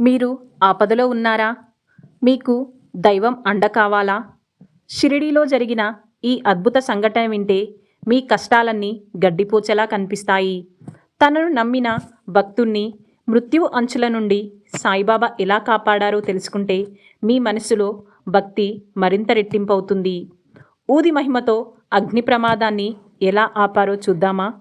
మీరు ఆపదలో ఉన్నారా? మీకు దైవం అండ కావాలా? షిరిడీలో జరిగిన ఈ అద్భుత సంఘటన వింటే మీ కష్టాలన్నీ గడ్డిపోచెలా కనిపిస్తాయి. తనను నమ్మిన భక్తుణ్ణి మృత్యు అంచుల నుండి సాయిబాబా ఎలా కాపాడారో తెలుసుకుంటే మీ మనసులో భక్తి మరింత రెట్టింపవుతుంది. ఊది మహిమతో అగ్ని ప్రమాదాన్ని ఎలా ఆపారో చూద్దామా?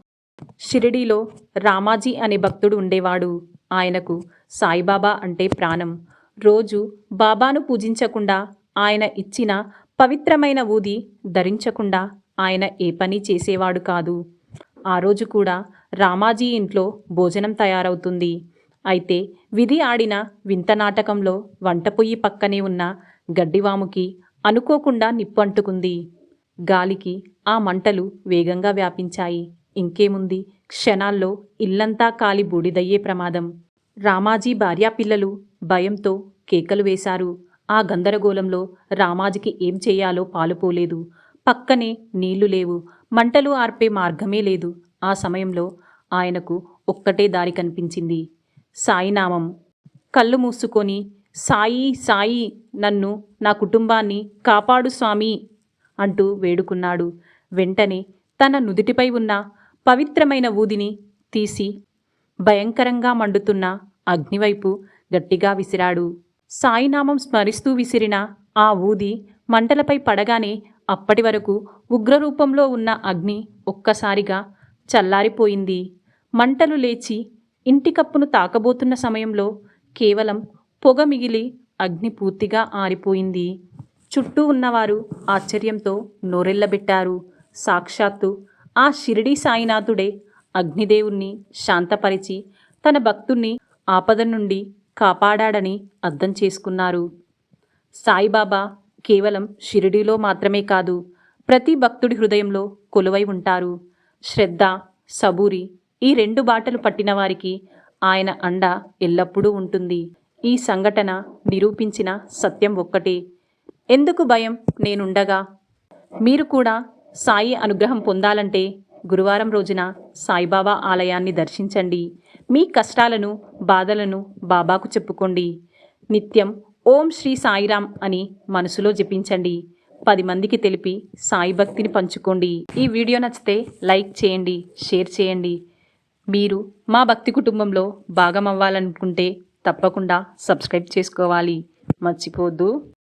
షిరిడీలో రామాజీ అనే భక్తుడు ఉండేవాడు. ఆయనకు సాయిబాబా అంటే ప్రాణం. రోజు బాబాను పూజించకుండా ఆయన ఇచ్చిన పవిత్రమైన ఊది ధరించకుండా ఆయన ఏ పని చేసేవాడు కాదు. ఆ రోజు కూడా రామాజీ ఇంట్లో భోజనం తయారవుతుంది. అయితే విధి ఆడిన వింత నాటకంలో వంట పొయ్యి పక్కనే ఉన్న గడ్డివాముకి అనుకోకుండా నిప్పు అంటుకుంది. గాలికి ఆ మంటలు వేగంగా వ్యాపించాయి. ఇంకేముంది? క్షణాల్లో ఇల్లంతా కాలి బూడిదయ్యే ప్రమాదం. రామాజీ భార్యాపిల్లలు భయంతో కేకలు వేశారు. ఆ గందరగోళంలో రామాజీకి ఏం చేయాలో పాలుపోలేదు. పక్కనే నీళ్ళు లేవు. మంటలు ఆర్పే మార్గమే లేదు. ఆ సమయంలో ఆయనకు ఒక్కటే దారి కనిపించింది. సాయినామం. కళ్ళు మూసుకొని సాయి సాయి నన్ను నా కుటుంబాన్ని కాపాడు స్వామి అంటూ వేడుకున్నాడు. వెంటనే తన నుదిటిపై ఉన్న పవిత్రమైన ఊదిని తీసి భయంకరంగా మండుతున్న అగ్నివైపు గట్టిగా విసిరాడు. సాయినామం స్మరిస్తూ విసిరిన ఆ ఊది మంటలపై పడగానే అప్పటి వరకు ఉగ్రరూపంలో ఉన్న అగ్ని ఒక్కసారిగా చల్లారిపోయింది. మంటలు లేచి ఇంటి కప్పును తాకబోతున్న సమయంలో కేవలం పొగ మిగిలి అగ్ని పూర్తిగా ఆరిపోయింది. చుట్టూ ఉన్నవారు ఆశ్చర్యంతో నోరెళ్ళబెట్టారు సాక్షాత్తు ఆ షిరిడి సాయినాథుడే అగ్నిదేవుణ్ణి శాంతపరిచి తన భక్తుణ్ణి ఆపద నుండి కాపాడాడని అర్థం చేసుకున్నారు. సాయిబాబా కేవలం షిరిడీలో మాత్రమే కాదు ప్రతి భక్తుడి హృదయంలో కొలువై ఉంటారు. శ్రద్ధ సబూరి ఈ రెండు బాటలు పట్టిన వారికి ఆయన అండ ఎల్లప్పుడూ ఉంటుంది. ఈ సంఘటన నిరూపించిన సత్యం ఒక్కటే. ఎందుకు భయం నేనుండగా? మీరు కూడా సాయి అనుగ్రహం పొందాలంటే గురువారం రోజున సాయిబాబా ఆలయాన్ని దర్శించండి. మీ కష్టాలను బాధలను బాబాకు చెప్పుకోండి. నిత్యం ఓం శ్రీ సాయిరాం అని మనసులో జపించండి. పది మందికి తెలిపి సాయి భక్తిని పంచుకోండి. ఈ వీడియో నచ్చితే లైక్ చేయండి షేర్ చేయండి. మీరు మా భక్తి కుటుంబంలో భాగం అవ్వాలనుకుంటే తప్పకుండా సబ్స్క్రైబ్ చేసుకోవాలి. మర్చిపోద్దు.